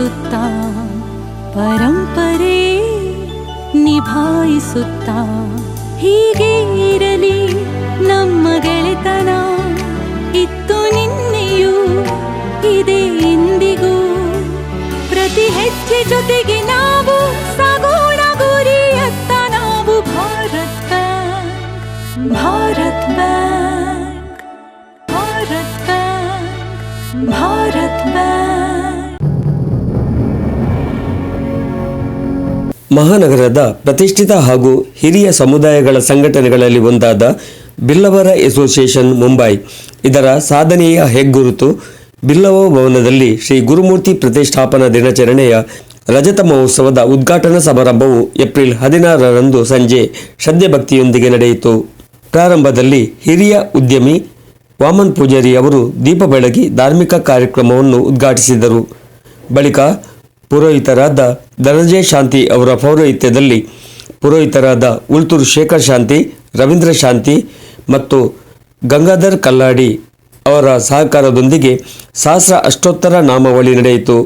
ಉಳಿಸುತ್ತಾ ಪರಂಪರೆ ನಿಭಾಯಿಸುತ್ತಾ ಹೀಗೆ ಇರಲಿ ನಮ್ಮ ಗೆಳೆತನ ಇತ್ತು ಮಹಾನಗರದ ಪ್ರತಿಷ್ಠಿತ ಹಾಗೂ ಹಿರಿಯ ಸಮುದಾಯಗಳ ಸಂಘಟನೆಗಳಲ್ಲಿ ಒಂದಾದ ಬಿಲ್ಲವರ ಅಸೋಸಿಯೇಷನ್ ಮುಂಬೈ. ಇದರ ಸಾಧನೆಯ ಹೆಗ್ಗುರುತು ಬಿಲ್ಲವ ಭವನದಲ್ಲಿ ಶ್ರೀ ಗುರುಮೂರ್ತಿ ಪ್ರತಿಷ್ಠಾಪನಾ ದಿನಾಚರಣೆಯ ರಜತ ಮಹೋತ್ಸವದ ಉದ್ಘಾಟನಾ ಸಮಾರಂಭವು ಏಪ್ರಿಲ್ ಹದಿನಾರರಂದು ಸಂಜೆ ಶ್ರದ್ಧೆಭಕ್ತಿಯೊಂದಿಗೆ ನಡೆಯಿತು. ಪ್ರಾರಂಭದಲ್ಲಿ ಹಿರಿಯ ಉದ್ಯಮಿ ವಾಮನ್ ಪೂಜಾರಿ ಅವರು ದೀಪ ಬೆಳಗಿ ಧಾರ್ಮಿಕ ಕಾರ್ಯಕ್ರಮವನ್ನು ಉದ್ಘಾಟಿಸಿದರು. ಬಳಿಕ ಪುರೋಹಿತರಾದ ಧನಂಜಯ ಶಾಂತಿ ಅವರ ಪೌರೋಹಿತ್ಯದಲ್ಲಿ ಪುರೋಹಿತರಾದ ಉಳ್ತೂರು ಶೇಖರ್ ಶಾಂತಿ ರವೀಂದ್ರ ಶಾಂತಿ ಮತ್ತು ಗಂಗಾಧರ್ ಕಲ್ಲಾಡಿ ಅವರ ಸಹಕಾರದೊಂದಿಗೆ ಸಹಸ್ರ ಅಷ್ಟೋತ್ತರ ನಾಮಾವಳಿ ನಡೆಯಿತು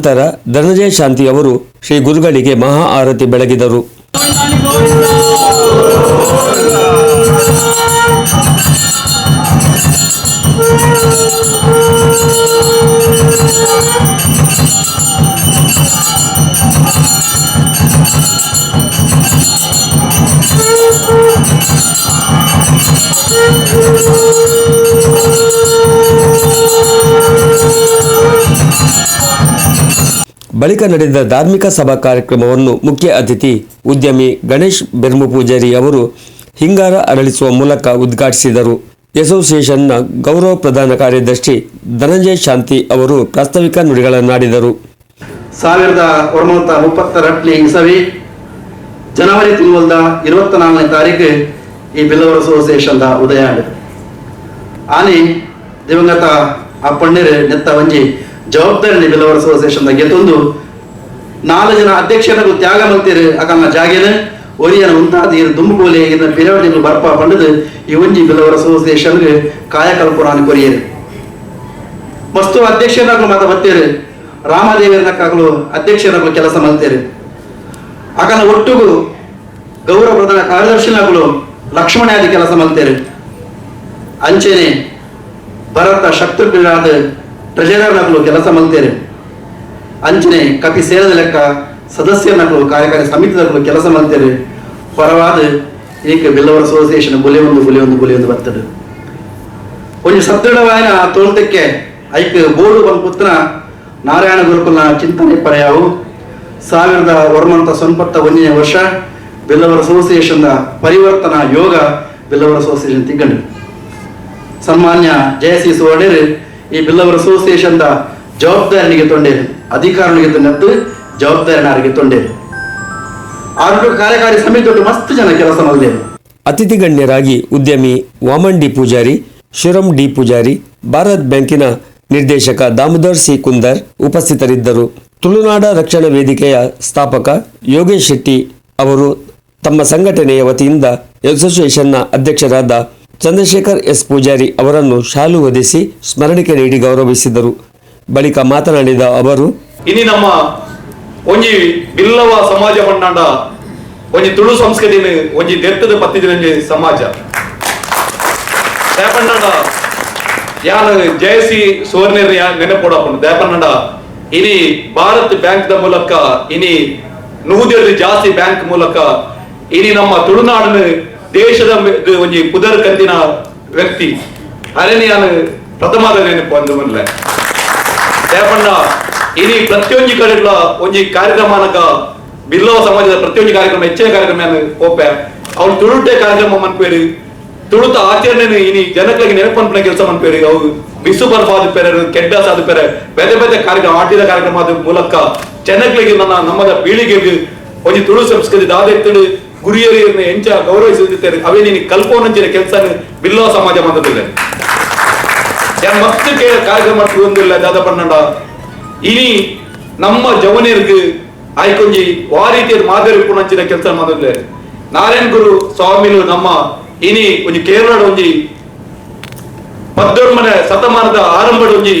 ನಂತರ ಧನಂಜಯ ಶಾಂತಿ ಅವರು ಶ್ರೀ ಗುರುಗಳಿಗೆ ಮಹಾ ಆರತಿ ಬೆಳಗಿದರು. ಬಳಿಕ ನಡೆದ ಧಾರ್ಮಿಕ ಸಭಾ ಕಾರ್ಯಕ್ರಮವನ್ನು ಮುಖ್ಯ ಅತಿಥಿ ಉದ್ಯಮಿ ಗಣೇಶ್ ಬೆರ್ಮು ಪೂಜಾರಿ ಅವರು ಹಿಂಗಾರ ಅರಳಿಸುವ ಮೂಲಕ ಉದ್ಘಾಟಿಸಿದರು. ಅಸೋಸಿಯೇಷನ್ನ ಗೌರವ ಪ್ರಧಾನ ಕಾರ್ಯದರ್ಶಿ ಧನಂಜಯ ಶಾಂತಿ ಅವರು ಪ್ರಾಸ್ತಾವಿಕ ನುಡಿಗಳನ್ನಾಡಿದರು. ಸಾವಿರದ ಒಂಬೈನೂರ ಇಸವಿ ಜನವರಿ ತಿಂಗಳದ ಇರುವತ್ತ ನಾಲ್ಕನೇ ತಾರೀಕು ಈ ಬಿಲ್ಲವರ ಅಸೋಸಿಯೇಷನ್ ಉದಯ ಆನಿ ದಿವಂಗತ ಅಪ್ಪಣ್ಣರು ನೆತ್ತ ಒಂಜಿ ಜವಾಬ್ದಾರಿ ಅಸೋಸಿಯೇಷನ್ ಅಸೋಸಿಯೇಷನ್ದ ಗೆತ್ತೊಂದು ನಾಲ್ಕು ಜನ ಅಧ್ಯಕ್ಷರನ್ನು ತ್ಯಾಗ ಮಾಡ್ತೀರಿ. ಅಕಮ್ಮ ಜಾಗೇನ, ಒರಿಯನ ಮುಂತಾದ ಏನು ದುಂಬುಗೋಲೆ ಇನ್ನ ಪಿರವಣಿಗಳು ಬರ್ಪ ಪಂಡದು ಈ ಒಂಜಿ ಅಸೋಸಿಯೇಷನ್ ಅಸೋಸಿಯೇಷನ್ಗೆ ಕಾಯಕಲ್ಪನಾನು ಕೊರಿಯರು. ಮಸ್ತು ಅಧ್ಯಕ್ಷರಾಗಲು ಮಾತ ಬರ್ತೀರಿ. ರಾಮದೇವರನಕ್ಕಾಗಲು ಅಧ್ಯಕ್ಷರಾಗಲು ಕೆಲಸ ಮಾಡ್ತೀರಿ. ಅಕನ ಒಟ್ಟುಗು ಗೌರವ ಪ್ರಧಾನ ಕಾರ್ಯದರ್ಶಿನಾಗಲು ಲಕ್ಷ್ಮಣಾದಿ ಕೆಲಸ ಮಾಡ್ತೀರಿ. ಅಂಚೆನೆ ಭರತ ಶತ್ರುಘ್ನಾದ ಟ್ರೆಜರರ್ನಾಗಲು ಕೆಲಸ ಮಲ್ತೇರೆ. ಅಂಚನೆ ಕಪಿ ಸೇರದ ಲೆಕ್ಕ ಸದಸ್ಯರನಾಗಲು ಕಾರ್ಯಕಾರಿ ಸಮಿತಿದಾಗಲು ಕೆಲಸ ಮಲ್ತೇರೆ. ಹೊರವಾದ ಏಕ ಬಿಲ್ಲವರ ಅಸೋಸಿಯೇಷನ್ ಬುಲೆ ಒಂದು ಬುಲೆ ಒಂದು ಬುಲೆ ಒಂದು ಬರ್ತದೆ. ಒಂದು ಸದೃಢವಾದ ತೋಳ್ತಕ್ಕೆ ಐಕ್ ಬೋರ್ಡು ಬಂದ ಪುತ್ರ ನಾರಾಯಣ ಗುರುಕುಲ ಚಿಂತನೆ ಪರ್ಯಾವು. ಸಾವಿರದ ವರ್ಮಂತ ಸೊನ್ಪತ್ತ ಒಂದನೇ ವರ್ಷ ಬೆಲ್ಲವರ ಅಸೋಸಿಯೇಷನ್ ಪರಿವರ್ತನಾ ಯೋಗ ಬೆಲ್ಲವರ ಅಸೋಸಿಯೇಷನ್ ತಿಂಗಂಡು. ಸನ್ಮಾನ್ಯ ಜಯಸಿ ಸುವರ್ಣರು ಈ ಬಿಲ್ಲವರ ಅಸೋಸಿಯೇಷನ್ ಜವಾಬ್ದಾರಿನಿಗೆ ಅಧಿಕಾರಿಗೆ ಅಧಿಕಾರನಿಗೆ ಜವಾಬ್ದಾರಿ ಅವರಿಗೆ ತೊಂಡೇರು. ಆರೋಗ್ಯ ಕಾರ್ಯಕಾರಿ ಸಮಿತಿ ಮಸ್ತ್ ಜನ ಕೆಲಸ ಮಾಡಿದೆ ಅತಿಥಿ ಗಣ್ಯರಾಗಿ ಉದ್ಯಮಿ ವಾಮನ್ ಡಿ ಪೂಜಾರಿ, ಶಿರಂ ಡಿ ಪೂಜಾರಿ, ಭಾರತ್ ಬ್ಯಾಂಕಿನ ನಿರ್ದೇಶಕ ದಾಮೋದರ್ ಸಿ ಕುಂದರ್ ಉಪಸ್ಥಿತರಿದ್ದರು. ತುಳುನಾಡ ರಕ್ಷಣಾ ವೇದಿಕೆಯ ಸ್ಥಾಪಕ ಯೋಗೇಶ್ ಶೆಟ್ಟಿ ಅವರು ತಮ್ಮ ಸಂಘಟನೆಯ ವತಿಯಿಂದ ಅಸೋಸಿಯೇಷನ್ನ ಅಧ್ಯಕ್ಷರಾದ ಚಂದ್ರಶೇಖರ್ ಎಸ್ ಪೂಜಾರಿ ಅವರನ್ನು ಶಾಲು ಒದಿಸಿ ಸ್ಮರಣಿಕೆ ನೀಡಿ ಗೌರವಿಸಿದರು. ಬಳಿಕ ಮಾತನಾಡಿದ ಅವರು, ಇನಿ ನಮ್ಮ ಒಂಜಿ ಬಿಲ್ಲವ ಸಮಾಜ ಮಂಡಾಂಡ ಒಂಜಿ ತುಳು ಸಂಸ್ಕೃತಿನ ಒಂಜಿ ದೆತ್ತದ ಪತ್ತಿದಿನ ಸಮಾಜ. ಪಂಡಾಂಡ ಯಾರು ಜಯಸಿ ಸುವರ್ಣರ್ ನೆನಪೋಡಪ್ಪನು ದ್ಯಾಪನ್ನಡ ಇನಿ ಭಾರತ್ ಬ್ಯಾಂಕ್ ದ ಮೂಲಕ, ಇನಿ ನೂದಿಯಲ್ಲಿ ಜಾಸ್ತಿ ಬ್ಯಾಂಕ್ ಮೂಲಕ, ಇನಿ ನಮ್ಮ ತುಳುನಾಡಿನ ದೇಶದ ಒಂಜಿ ಪುದರ್ ಕತ್ತಿನ ವ್ಯಕ್ತಿ. ಅರೇನಿ ಯಾನು ಪ್ರಥಮದ ನೆನಪು ಅಂದು ಮೊದಲೇ. ದ್ಯಾಪಣ್ಣ ಇನಿ ಪ್ರತಿಯೊಂದು ಕಡೆಗಳ ಒಂಜಿ ಕಾರ್ಯಕ್ರಮನಕ ಬಿಲ್ಲವ ಸಮಾಜದ ಪ್ರತಿಯೊಂದು ಕಾರ್ಯಕ್ರಮ, ಹೆಚ್ಚಿನ ಕಾರ್ಯಕ್ರಮ ಓಪೆ ಅವ್ರು ತುಳುಟೆ ಕಾರ್ಯಕ್ರಮ ಮನ್ಪೇರಿ. ತುಳುತ ಆಚರಣೆ ಇನಿ ಜನಗಳಿಗೆ ನೆನಪನ್ಪನ ಕೆಲಸ ಮನ್ಪೇರಿ. ಅವು ಬಿಸು ಬರ್ಬಾದ ಪೆರೆ, ಕೆಡ್ಡ ಸಾದ ಪೆರೆ. ಬೇರೆ ಕಾರ್ಯಕ್ರಮ, ಆಟಿದ ಕಾರ್ಯಕ್ರಮದ ಮೂಲಕ ಜನಗಳಿಗೆ ನನ್ನ ನಮ್ಮದ ಪೀಳಿಗೆಗೆ ಒಂಜಿ ತುಳು ಸಂಸ್ಕೃತಿ ದಾದೆತ್ತಡು ಗುರಿಯಲ್ಲಿ ಹೆಂಚ ಅವೇ ಅವೇನಿ ಕಲ್ಪೋನಂಚಿನ ಕೆಲಸ ಬಿಲ್ಲೋ ಸಮಾಜ ಮಂದದಿಲ್ಲ ಯಾನ್ ಮತ್ತೆ ಕೇ ಕಾರ್ಯಕ್ರಮ ಬಂದಿಲ್ಲ ದಾದ ಪನ್ನಡ ಇನಿ ನಮ್ಮ ಜವನಿಯರ್ಗು ಆಯ್ಕೊಂಜಿ ಆ ರೀತಿಯ ಮಾದರಿ ಪುಣಂಚಿನ ಕೆಲಸ ಮಾಡಿದ್ಲೆ ನಾರಾಯಣ ಗುರು ಸ್ವಾಮಿಲು ನಮ್ಮ ಇನಿ ಒಂಜಿ ಕೇರಳದ ಒಂಜಿ ಪದ್ದೊಂಬನೇ ಶತಮಾನದ ಆರಂಭದ ಒಂಜಿ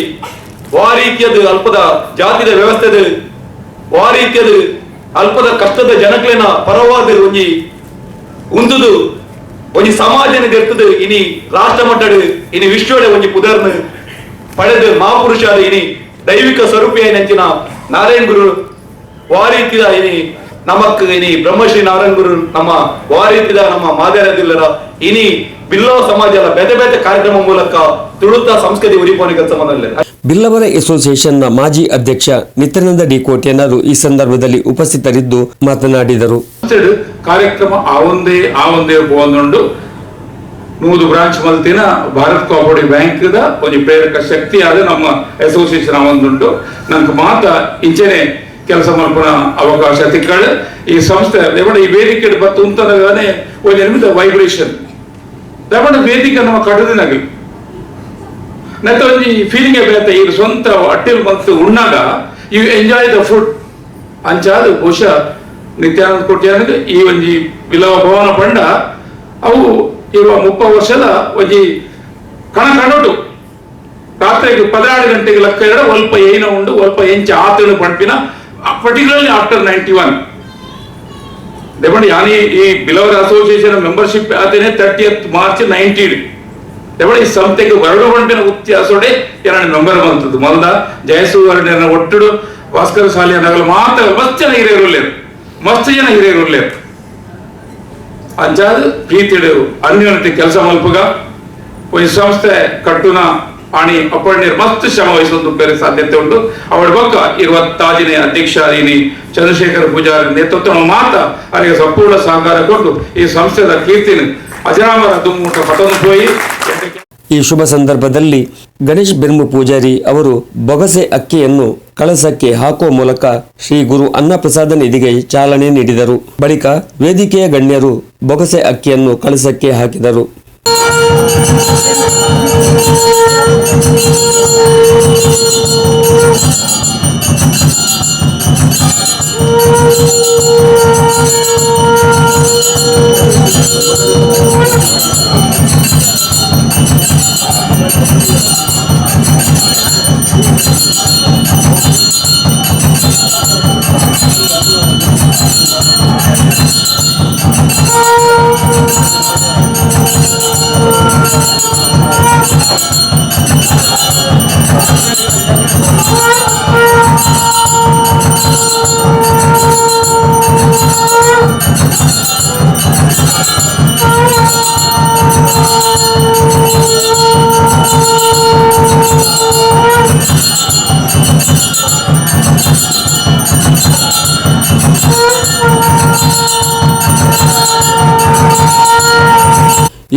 ಆ ರೀತಿಯದು ಅಲ್ಪದ ಜಾತಿದ ವ್ಯವಸ್ಥೆದು ಆ ರೀತಿಯದು ಅಲ್ಪದ ಕಷ್ಟದ ಜನಕ್ಲೆನ ಪರವಾದ ಒಂಜಿ ಉಂದುದು ಒಂಜಿ ಸಮಾಜನ ಗೆರ್ತದು ಇನಿ ರಾಷ್ಟ್ರ ಮಟ್ಟಡ್ ಇನಿ ವಿಶ್ವದ ಒಂಜಿ ಪುದರ್ನ ಪಡೆದು ಮಹಾಪುರುಷಾದ ಇನಿ ದೈವಿಕ ಸ್ವರೂಪಿಯ ನೆಂಚಿನ ನಾರಾಯಣ ಗುರು ವಾರೀತಿದ ಇನಿ ನಮಕ್ ಇನಿ ಬ್ರಹ್ಮಶ್ರೀ ನಾರಾಯಣ ಗುರು ನಮ್ಮ ವಾರೀತಿದ ನಮ್ಮ ಮಾದರದಿಲ್ಲರ ಇನಿ ಬಿಲ್ಲೋ ಸಮಾಜದ ಬೇತೆ ಬೆತೆ ಕಾರ್ಯಕ್ರಮ ಮೂಲಕ ತುಳುತ ಸಂಸ್ಕೃತಿ ಉರಿಪೋನಿ ಕೆಲಸ ಮಾಡಲ್ಲ ಬಿಲ್ಲವರ ಅಸೋಸಿಯೇಷನ್ನ ಮಾಜಿ ಅಧ್ಯಕ್ಷ ನಿತ್ಯಾನಂದ ಡಿ ಕೋಟ್ಯನರು ಈ ಸಂದರ್ಭದಲ್ಲಿ ಉಪಸ್ಥಿತರಿದ್ದು ಮಾತನಾಡಿದರು. ಕಾರ್ಯಕ್ರಮ ಆ ಒಂದೇ ಆ ಒಂದೇ ಬಂದು ನೂದು ಬ್ರಾಂಚ್ ಮಲ್ತಿನ ಭಾರತ್ ಕೋಆಪರೇಟಿವ್ ಬ್ಯಾಂಕ್ ಒಂದು ಪ್ರೇರಕ ಶಕ್ತಿ ಆದ ನಮ್ಮ ಅಸೋಸಿಯೇಷನ್ ಒಂದುಂಟು. ನಂಗೆ ಮಾತ ಇಂಚೆನೆ ಕೆಲಸ ಮಾಡ್ಕೊಳ ಅವಕಾಶ ತಿಕ್ಕಳು. ಈ ಸಂಸ್ಥೆ ಈ ವೇದಿಕೆ ಬತ್ತು ಅಂತ ಒಂದು ನಿರ್ಮಿತ ವೈಬ್ರೇಷನ್ ದೇವಡ ವೇದಿಕೆ ನಮ್ಮ ಕಡದಿನಾಗಲಿ. ನೆತ್ತ ಒಂಜಿ ಫೀಲಿಂಗ್ ಬೇತೆ. ಈಗ ಸ್ವಂತ ಹೊಟ್ಟೆಲ್ ಮತ್ತು ಉಣ್ಣಾಗ ಯು ಎಂಜಾಯ್ ದ ಫುಡ್ ಅಂಚಾದ ಬಹುಶಃ ನಿತ್ಯಾನಂದ ಕೋಟ್ಯಾನಗ ಈ ಒಂಜಿ ವಿಲವ ಭವನ ಪಂಡ, ಅವು ಇರುವ ಮುಪ್ಪ ವರ್ಷದ ಒಂಜಿ ಕಣ ಕಣೋಟು ರಾತ್ರಿಗೆ ಪದಿನಾರು ಗಂಟೆಗೆ ಲೆಕ್ಕ ಇಡ ಒಲ್ಪ ಏನ ಉಂಡು ಒಲ್ಪ ಎಂಚ ಆತನು ಪಂಪಿನ particularly after ninety one Devanna ಯಾನಿ ಈ ಬಿಲವರ್ ಅಸೋಸಿಯೇಷನ್ ಮೆಂಬರ್ಶಿಪ್ ಆತನೇ ತರ್ಟಿಯತ್ ಮಾರ್ಚ್ ನೈನ್ಟೀನ್ ಹೊರಡು ಬಂಡಿನ ವ್ಯತ್ಯಾಸೋಡೆ ಎರಡು ನಂಬರ್ ಬಂತದ್ದು ಮೊದಲ ಜಯಸೂವರ್ಣ ಒಟ್ಟುಡು ಭಾಸ್ಕರ ಶಾಲೆಯ ನಗಲು ಮಾತ್ರ ಮಸ್ತ್ ಜನ ಹಿರಿಯರು ಉಳ್ಳೇರು ಮಸ್ತ್ ಜನ ಹಿರಿಯರು ಉಳ್ಳೇರು ಅಂಚಾದ ಪ್ರೀತಿಡು ಅನ್ಯೋನ್ಯತೆ ಕೆಲಸ ಮಲ್ಪಗ. ಒಂದು ಸಂಸ್ಥೆ ಕಟ್ಟುನ ಆಣಿ ಅಪ್ಪಣ್ಣೀರ್ ಮಸ್ತ್ ಶ್ರಮ ವಹಿಸೋದು ಬೇರೆ ಸಾಧ್ಯತೆ ಉಂಟು. ಅವಳ ಬೊಕ್ಕ ಇರುವತ್ತಾಜಿನ ಅಧ್ಯಕ್ಷ ಇನಿ ಚಂದ್ರಶೇಖರ ಪೂಜಾರಿ ನೇತೃತ್ವ ಮಾತ ಅವರಿಗೆ ಸಂಪೂರ್ಣ ಸಹಕಾರ ಕೊಟ್ಟು ಈ ಸಂಸ್ಥೆದ ಕೀರ್ತಿನ ಅಜರಾಮರ ದುಮ್ಮೂಟ ಪತೊಂದು ಹೋಯಿ ಈ ಶುಭ ಸಂದರ್ಭದಲ್ಲಿ ಗಣೇಶ್ ಬೆರ್ಮು ಪೂಜಾರಿ ಅವರು ಬೊಗಸೆ ಅಕ್ಕಿಯನ್ನು ಕಳಸಕ್ಕೆ ಹಾಕುವ ಮೂಲಕ ಶ್ರೀ ಗುರು ಅನ್ನಪ್ರಸಾದ ನಿಧಿಗೆ ಚಾಲನೆ ನೀಡಿದರು. ಬಳಿಕ ವೇದಿಕೆಯ ಗಣ್ಯರು ಬೊಗಸೆ ಅಕ್ಕಿಯನ್ನು ಕಳಸಕ್ಕೆ ಹಾಕಿದರು.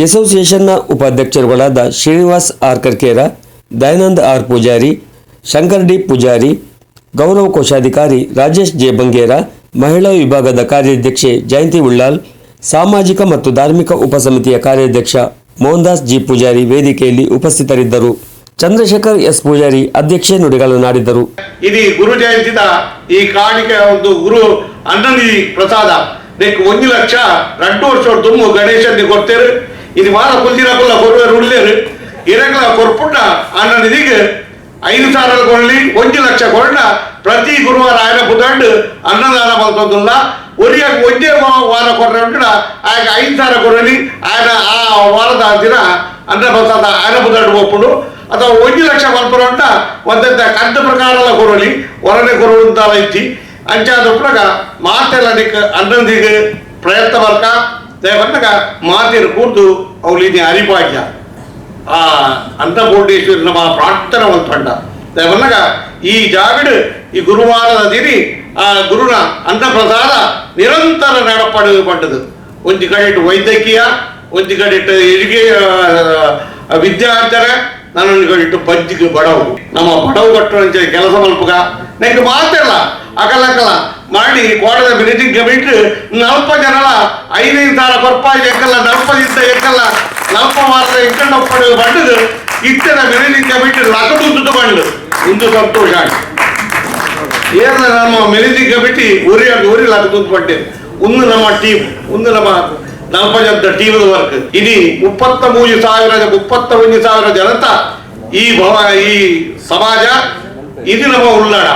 ಎಸೋಸಿಯೇಷನ್ನ ಉಪಾಧ್ಯಕ್ಷರುಗಳಾದ Srinivas R Karkera, Dayanand R Poojari, Shankar D Poojari, ಗೌರವ ಕೋಶಾಧಿಕಾರಿ ರಾಜೇಶ್ ಜೆ ಬಂಗೇರ, ಮಹಿಳಾ ವಿಭಾಗದ ಕಾರ್ಯಾಧ್ಯಕ್ಷೆ ಜಯಂತಿ ಉಳ್ಳಾಲ್ ಸಾಮಾಜಿಕ ಮತ್ತು ಧಾರ್ಮಿಕ ಉಪಸಮಿತಿಯ ಕಾರ್ಯಾಧ್ಯಕ್ಷ ಮೋಹನ್ದಾಸ್ ಜಿ ಪೂಜಾರಿ ವೇದಿಕೆಯಲ್ಲಿ ಉಪಸ್ಥಿತರಿದ್ದರು. ಚಂದ್ರಶೇಖರ್ ಎಸ್ ಪೂಜಾರಿ ಅಧ್ಯಕ್ಷೆ ನುಡಿಗಳನ್ನಾಡಿದರು ಇದು ಗುರು ಜಯಂತಿದ ಈ ಕಾಣಿಕೆಯ ಒಂದು ಗುರು ಅಣ್ಣನಿ ಪ್ರಸಾದ. ಒಂದು ಲಕ್ಷ ರಟ್ಟು ವರ್ಷ ತುಂಬ ಗಣೇಶನಿಗೆ ಕೊಡ್ತೇವೆ. ಇದು ಮಾರ ಕುಲ್ದಿನ ಕುಲ್ಲ ಕೊಡುವರು ಉಳ್ಳೇರು ಇರಗಳ ಕೊರ್ಪುಟ್ಟ ಅನ್ನನಿದಿಗೆ ಐದು ಸಾವಿರ ಕೊಳ್ಳಿ ಒಂದು ಲಕ್ಷ ಕೊಂಡ ಪ್ರತಿ ಗುರುವಾರ ఆయన ಬುದಂಡು ಅನ್ನದಾನ ಮಲ್ತೊಂದುಲ್ಲ ಒರಿಯಾಗ ಒಂದೇ ವಾ- ವಾರ ಕೊಟ್ರೆ ಉಂಟು ఆయన ಐದು ಸಾವಿರ ಕೊಡಲಿ ఆయన ಆ ವಾರದ ದಿನ ಅನ್ನ ಪ್ರಸಾದ ఆయన ಬುದಂಡು ಒಪ್ಪುಡು ಅಥವಾ ಒಂದು ಲಕ್ಷ ಮಲ್ಪುರಂಟ ಒಂದಂತ ಕಂತ ಪ್ರಕಾರಲ ಕೊರಲಿ ಹೊರನೆ ಕೊರುವಂತ ಐತಿ ಅಂಚಾದ ಪ್ರಗ ಮಾತೆಲ್ಲ ನಿಕ್ ಅನ್ನಂದಿಗೆ ಪ್ರಯತ್ನ ಬರ್ಕ ದೇವನ್ನಗ ಮಾತಿನ ಕೂರ್ದು ಅವಳಿನಿ ಅರಿಭಾಗ್ಯ ಆ ಅನ್ನಪೂರ್ಣೇಶ್ವರಿ ನಮ್ಮ ಪ್ರಾರ್ಥನೆ ಒಂದು ಪಂಡ ಬಂದಾಗ ಈ ಜಾಗಡ್ ಈ ಗುರುವಾರದ ದಿರಿ ಆ ಗುರುನ ಅನ್ನಪ್ರಸಾದ ನಿರಂತರ ನಡಪಡು ಪಟ್ಟದು ಒಂದು ಕಡೆ ಇಟ್ಟು ವೈದ್ಯಕೀಯ ಒಂದು ಕಡೆ ಇಟ್ಟು ಹೆರಿಗೆ ಆ, ವಿದ್ಯಾರ್ಥರ ನನ್ನೊಂದು ಕಡೆ ಬಜ್ಜಿಗೆ ಬಡವು. ನಮ್ಮ ಬಡವು ಕಟ್ಟು ಅಂತ ಕೆಲಸ ಮಲ್ಪಗ. ನಂಗೆ ಮಾತಿಲ್ಲ ಅಕಲಕಲ ಮಾಡಿ ಕೋಟದ ಮಿನಿಟಿಂಗ್ ಬಿಟ್ಟು ನಲ್ಪ ಜನಲ ಐದೈದು ಸಾವಿರ ಕೊರ್ಪಾಯಿ ಎಕ್ಕಲ್ಲ ನಲ್ಪದಿಂದ ಎಕ್ಕಲ್ಲ ನಲ್ಪ ಮಾತ್ರ ಎಕ್ಕಂಡ ಪಡೆದು ಬಂಡದು ಇಟ್ಟದ ಮಿನಿಟಿಂಗ್ ಬಿಟ್ಟು ಲಕದುದ್ದು ಬಂಡು ಇಂದು ಸಂತೋಷ ಏನ ನಮ್ಮ ಮೆಲಿದಿ ಕಮಿಟಿ ಊರಿ ಊರಿ ಲಕದುದ್ದು ಪಟ್ಟೆ ಒಂದು ನಮ್ಮ ಟೀಮ್ ಒಂದು ನಮ್ಮ ನಲ್ಪ ಜನದ ಟೀಮ್ ವರ್ಕ್ ಇಡೀ ಮುಪ್ಪತ್ತ ಮೂರು ಸಾವಿರ ಮುಪ್ಪತ್ತ ಒಂದು ಸಾವಿರ ಜನತ ಈ ಭವ, ಈ ಸಮಾಜ, ಇದು ನಮ್ಮ ಉಳ್ಳಾಡ.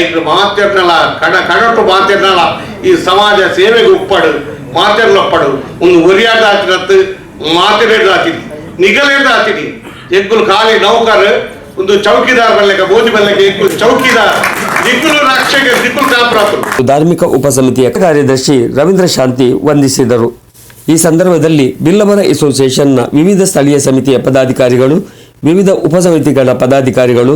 ಐದು ಮಾತೆರ್ನಲ ಕಡ ಕಡಟು ಮಾತೆರ್ನಲ ಈ ಸಮಾಜ ಸೇವೆಗೆ ಉಪ್ಪಡು ಮಾತೆರ್ಲಪ್ಪಡು ಒಂದು ಒರಿಯಾದ ಹಾಕಿನತ್ತು ಮಾತೆರೇದ ಹಾಕಿನಿ ನಿಗಲೇದ ಹಾಕಿನಿ ಎಗ್ಗುಲು ಖಾಲಿ ನೌಕರ್, ಒಂದು ಚೌಕಿದಾರ್ ಬಲ್ಲೆಕ ಬೋಜಿ ಬಲ್ಲೆಕ ಎಗ್ಗುಲು ಚೌಕಿದಾರ್. ದಿಕ್ಕುಲು ರಕ್ಷಕ ದಿಕ್ಕುಲು ಕಾಪುರಾಪುರು ಧಾರ್ಮಿಕ ಉಪಸಮಿತಿಯ ಕಾರ್ಯದರ್ಶಿ ರವೀಂದ್ರ ಶಾಂತಿ ವಂದಿಸಿದರು. ಈ ಸಂದರ್ಭದಲ್ಲಿ ಬಿಲ್ಲವರ ಅಸೋಸಿಯೇಷನ್ನ ವಿವಿಧ ಸ್ಥಳೀಯ ಸಮಿತಿಯ ಪದಾಧಿಕಾರಿಗಳು, ವಿವಿಧ ಉಪಸಮಿತಿಗಳ ಪದಾಧಿಕಾರಿಗಳು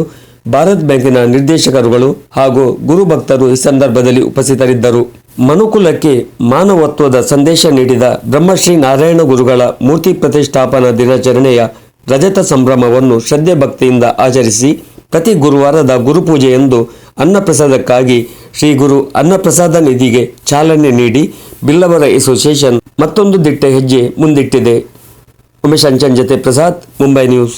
ಭಾರತ್ ಬ್ಯಾಂಕಿನ ನಿರ್ದೇಶಕರುಗಳು ಹಾಗೂ ಗುರುಭಕ್ತರು ಈ ಸಂದರ್ಭದಲ್ಲಿ ಉಪಸ್ಥಿತರಿದ್ದರು. ಮನುಕುಲಕ್ಕೆ ಮಾನವತ್ವದ ಸಂದೇಶ ನೀಡಿದ ಬ್ರಹ್ಮಶ್ರೀ ನಾರಾಯಣ ಗುರುಗಳ ಮೂರ್ತಿ ಪ್ರತಿಷ್ಠಾಪನಾ ದಿನಾಚರಣೆಯ ರಜತ ಸಂಭ್ರಮವನ್ನು ಶ್ರದ್ಧೆ ಭಕ್ತಿಯಿಂದ ಆಚರಿಸಿ ಪ್ರತಿ ಗುರುವಾರದ ಗುರುಪೂಜೆಯಂದು ಅನ್ನಪ್ರಸಾದಕ್ಕಾಗಿ ಶ್ರೀ ಗುರು ಅನ್ನಪ್ರಸಾದ ನಿಧಿಗೆ ಚಾಲನೆ ನೀಡಿ ಬಿಲ್ಲವರ ಅಸೋಸಿಯೇಷನ್ ಮತ್ತೊಂದು ದಿಟ್ಟ ಹೆಜ್ಜೆ ಮುಂದಿಟ್ಟಿದೆ. ಉಮೇಶ್ ಅಂಚನ್ ಜತೆ ಪ್ರಸಾದ್, ಮುಂಬೈ ನ್ಯೂಸ್.